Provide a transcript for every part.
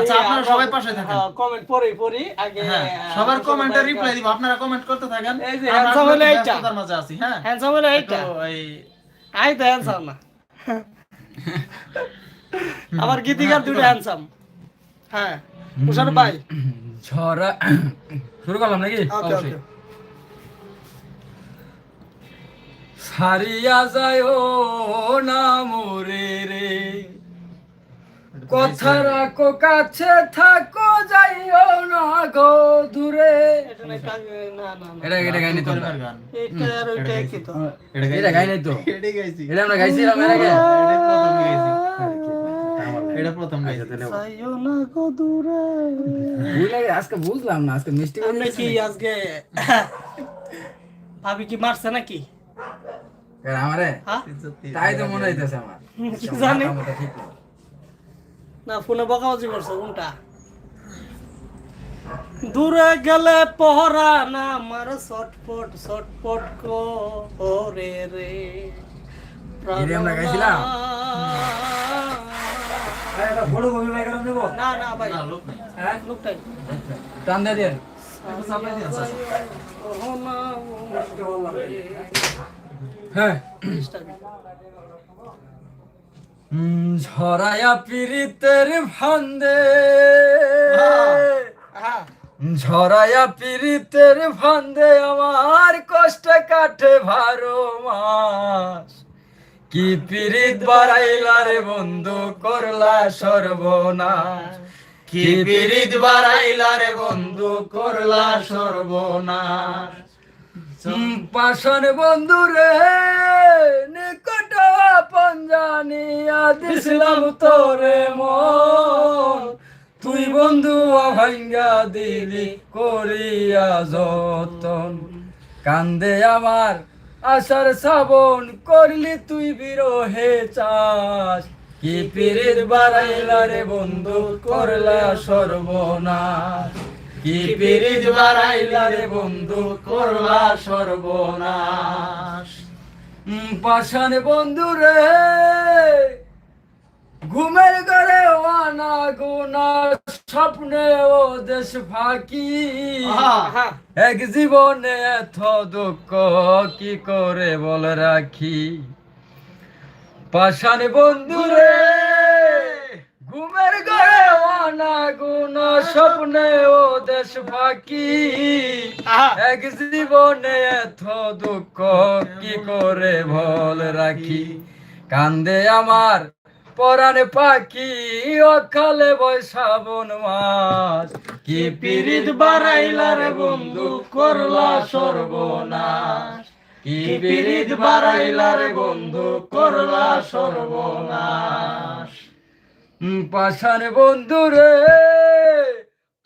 আচ্ছা আপনারা সবাই পাশে থাকেন। কমেন্ট পরে পড়ি আগে হ্যাঁ সবার কমেন্টে রিপ্লাই দিব। আপনারা কমেন্ট করতে থাকেন। এই যে আসলে হলো এইটা। ব্যস্ততার মাঝে আছি হ্যাঁ? হ্যান্ডসাম হলো এইটা। এই আই তো হ্যান্ডসাম না। আমার গীতিকার দুটো হ্যান্ডসাম হ্যাঁ তুষার ভাই। ঝরা শুরু করলাম নাকি? ওকে অবশ্যই। ওকে সারিয়া যায় না মোরে রে। কথা রাখো কাছে থাকো যাইও না গো দূরে। এটা না কাজ- না না না। এটা গাইনি তো। এটা আর ওইটা একই তো। এটা গাইনি তো। এটাই গাইছি। এটা আমরা গাইছিলাম এর আগে। প্রথম গাইছি। এটা প্রথম গাইছি। যাইও না গো দূরে। বুঝলে আজকে বুঝলাম না আজকে মিষ্টি আপনি কি আজকে ভাবি কি মারছে নাকি? আমারে? হ্যাঁ? তাই তো মনে হইতেছে আমার। জানি। ঠিক না। না ফোনে বকাবাজি করছে কোনটা দূরে গেলে পহরা না আমার ছটপট ছটপট করে রে আমরা গাইছিলাম? না না ভাই। না হ্যাঁ? লোকটাই টান দিয়ে হ্যাঁ। ঝরায়া পিরিতের ফান্দে। হ্যাঁ ঝরায়া পিরিতের ফান্দে আমার কষ্ট কাটে ভারো মাস। কি পিরিত বাড়াইলা রে বন্ধু করলা সর্বনাশ। কি পিরিত বাড়াইলা রে বন্ধু করলা সর্বনাশ। পাষাণ বন্ধু রে পঞ্জানিয়া দিছিলাম তোরে মন। তুই বন্ধু ভাঙ্গা দিলি করিয়া যতন। কান্দে আমার আশার শ্রাবণ করলি তুই বিরহে চাস কি পিরিত বাড়াইলা রে বন্ধু করলা সর্বনাশ। কি পিরিত বাড়াইলা রে বন্ধু করলা সর্বনাশ। পাষাণ বন্ধু রে। ঘুমের ঘরে আনা গোনা স্বপ্নে ও দেশ ফাঁকি। এক জীবনে এত দুঃখ কি করে বল রাখি? পাষাণ বন্ধু রে। ঘুমের ঘরে আনা গোনা স্বপ্নে ও দেশ ফাঁকি। এক জীবনে এত দুঃখ কি করে ভল রাখি? কান্দে আমার পরাণে পাখি অকালে বৈশাবন মাস কি পিরিত বাড়াইলা রে বন্ধু করলা সর্বনাশ। কি পিরিত বাড়াইলা রে বন্ধু করলা সর্বনাশ। উম, পাষাণ বন্ধু রে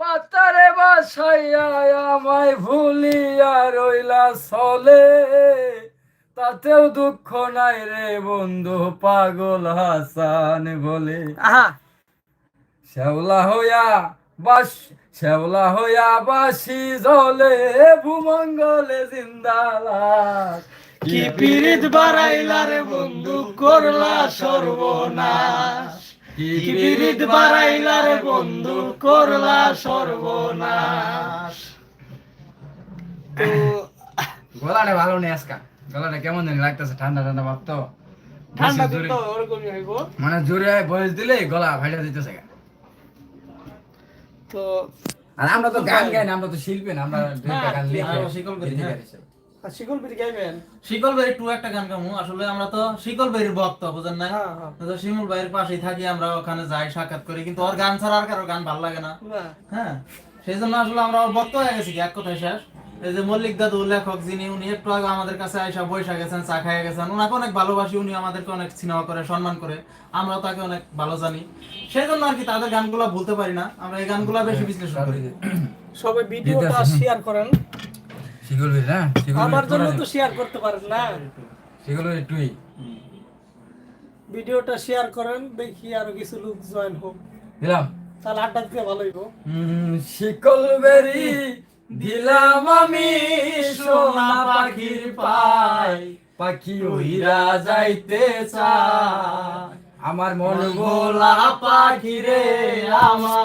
পাতারে বাসাইয়া আমায় ভুলিয়া রইলা চলে তাতেও দুঃখ নাই রে বন্ধু পাগল হাসান বলে। আহা। শ্যাওলা হইয়া বাস শ্যাওলা হইয়া বাসি জলে ভূমঙ্গলে জিন্দালাস কি পিরিত বাড়াইলা রে বন্ধু করলা সর্বনাশ। কি পিরিত বাড়াইলা রে বন্ধু করলা সর্বনাশ। তো গলাটা ভালো নেই আজকা। গলাটা কেমন জানি লাগতেছে ঠান্ডা ঠান্ডা ভাব তো। ঠান্ডা বেশি দিন জোরে- তো ওরকমই হইব। মানে জোরে বয়স দিলে গলা ফাইটা দিতেছে তো আর আমরা তো গান গাই না আমরা তো শিল্পী না আমরা দুইটা গান লিখি। শিকল করি, হ্যাঁ। আর শিকল পিঠি গাইবেন? শিকল টু একটা গান গামু। আসলে আমরা তো শিকল ভক্ত বুঝেন না হ্যাঁ হ্যাঁ। তো শিমুল ভাইয়ের পাশেই থাকি আমরা ওখানে যাই সাক্ষাৎ করি। কিন্তু ওর গান ছাড়া আর কারও গান ভালো লাগে না। না হ্যাঁ। সেই জন্য আসলে আমরা ওর ভক্ত হয়ে গেছি এক কথায় শেষ। এই যে মল্লিক দাদু লেখক যিনি উনি একটু আগে আমাদের কাছে আইসা বৈশা গেছেন চা খাইয়া গেছেন। ওনাকে অনেক ভালোবাসি উনি আমাদেরকে অনেক সিনেমা করে সম্মান করে। আমরা তাকে অনেক ভালো জানি। সেই জন্য আর কি তাদের গানগুলো ভুলতে পারি না। আমরা এই গানগুলো বেশি বিশ্লেষণ করি। সবাই ভিডিওটা শেয়ার করেন। বীর না আমার জন্য তো শেয়ার করতে পারেন না। ভিডিওটা শেয়ার করেন দেখি আরও কিছু লোক জয়েন হোক। দিলাম। তাহলে আড্ডা দিতে ভালো হইব। শিকল বেরি দিলাম আমি সোনা পাখির পাই। পাখি উইরা যাইতে চায়। আমার মন ভোলা পাখি রে আমার